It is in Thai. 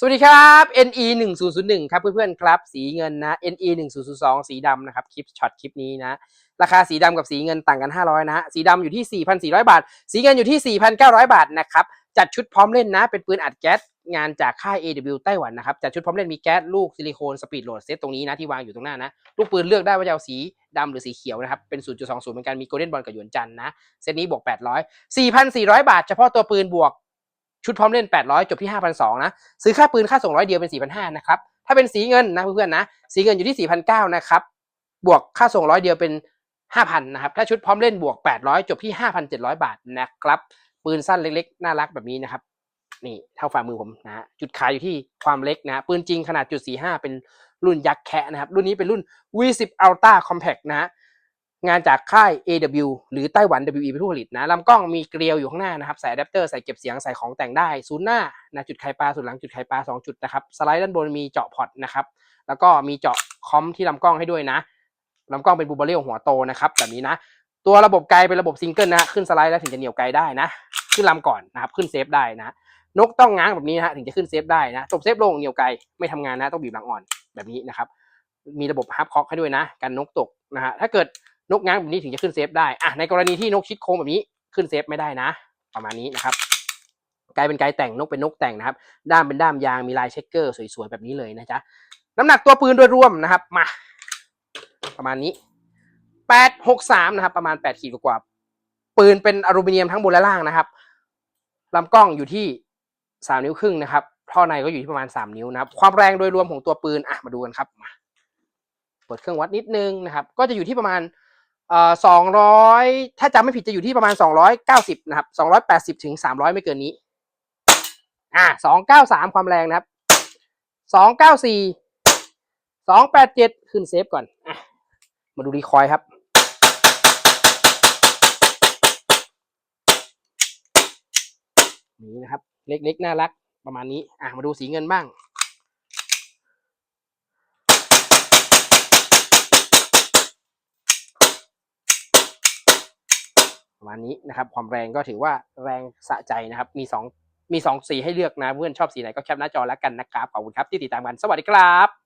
สวัสดีครับ NE 1 0 0 1ครับเพื่อนๆครับ สีเงินนะ NE 1 0 0 2สีดำนะครับคลิปช็อตคลิปนี้นะ ราคาสีดำกับสีเงินต่างกัน 500นะฮะสีดำอยู่ที่ 4,400 บาท สีเงินอยู่ที่ 4,900 บาทนะครับ จัดชุดพร้อมเล่นนะ เป็นปืนอัดแก๊สงานจากค่าย AW ไต้หวันนะครับ จัดชุดพร้อมเล่นมีแก๊สลูกซิลิโคนสปีดโหลดเซตตรงนี้นะที่วางอยู่ตรงหน้านะ ลูกปืนเลือกได้ว่าจะเอาสีดำหรือสีเขียวนะครับ เป็น 0.20 เหมือนกันมีโกลเด้นบอลกับหยวนจันทร์นะ เซตนี้บวก 800 4,400 บาท เฉพาะตัวปืนบวก ชุดพร้อมเล่น 800 จบที่ 5,200 นะ ซื้อค่าปืนค่าส่งร้อยเดียวเป็น 4,500 นะครับ ถ้าเป็นสีเงินนะเพื่อนๆนะ สีเงินอยู่ที่ 4,900 นะครับ บวกค่าส่งร้อยเดียวเป็น 5,000 นะครับ ถ้าชุดพร้อมเล่นบวก 800 จบที่ 5,700 บาทนะครับ ปืนสั้นเล็กๆ น่ารักแบบนี้นะครับ นี่เท่าฝ่ามือผมนะ จุดขายอยู่ที่ความเล็กนะ ปืนจริงขนาดจุด45 เป็นรุ่นยักษ์แคะนะครับ รุ่นนี้เป็นรุ่น V10 Ultra Compact นะฮะ งานจากค่าย AW หรือไต้หวัน WE เป็นผู้ผลิตนะลำกล้องมีเกลียวอยู่ข้างหน้านะครับใส่อะแดปเตอร์ใส่เก็บเสียงใส่ของแต่งได้ศูนย์หน้านะจุดไข่ปลาศูนย์หลังจุดไข่ปลา2จุดนะครับสไลด์ด้านบนมีเจาะพอตนะครับแล้วก็มีเจาะคอมที่ลำกล้องให้ด้วยนะลำกล้องเป็นบูเบอเรียลหัวโตนะครับแบบนี้นะ ตัวระบบไกลเป็นระบบซิงเกิลนะขึ้นสไลด์แล้วถึงจะเหนี่ยวไกลได้นะ ขึ้นลำก่อนนะครับขึ้นเซฟได้นะ นกต้องง้างแบบนี้นะถึงจะขึ้นเซฟได้นะจบเซฟลงเหนี่ยวไกลไม่ทำงานนะต้องบีบหลังอ่อนแบบนี้นะครับมีระบบฮับคอกให้ด้วยนะกันนกตกนะฮะถ้าเกิด นกง้างแบบนี้ถึงจะขึ้นเซฟได้อะในกรณีที่นกชิดโค้งแบบนี้ขึ้นเซฟไม่ได้นะ ประมาณนี้นะครับกลเป็นไกลแต่งนกเป็นนกแต่งนะครับ ด้ามเป็นด้ามยางมีลายเช็คเกอร์สวยๆแบบนี้เลยนะจ๊ะน้ำหนักตัวปืนโดยรวมนะครับมา ประมาณนี้แปดหกสามนะครับ ประมาณแปดขีดกว่าปืนเป็นอลูมิเนียมทั้งบนและล่างนะครับลำกล้องอยู่ที่สามนิ้วครึ่งนะครับท่อในก็อยู่ที่ประมาณสามนิ้วนะครับความแรงโดยรวมของตัวปืนอะมาดูกันครับมาเปิดเครื่องวัดนิดนึงนะครับ ก็จะอยู่ที่ประมาณ สองร้อยถ้าจำไม่ผิดจะอยู่ที่ประมาณสองร้อยเก้าสิบนะครับสองร้อยแปดสิบถึงสามร้อยไม่เกินนี้ อ่าสองเก้าสามความแรงนะครับสองเก้าสี่สองแปดเจ็ดขึ้นเซฟก่อนอะมาดูรีคอยครับ นี่นะครับ เล็กๆ น่ารักประมาณนี้ อะมาดูสีเงินบ้าง ประ มาณนี้นะครับ ความแรงก็ถือว่าแรงสะใจนะครับ มีสองมีสองสีให้เลือกนะเพื่อนชอบสีไหนก็แคปหน้าจอแล้วกันนะครับขอบคุณครับที่ติดตามกันสวัสดีครับ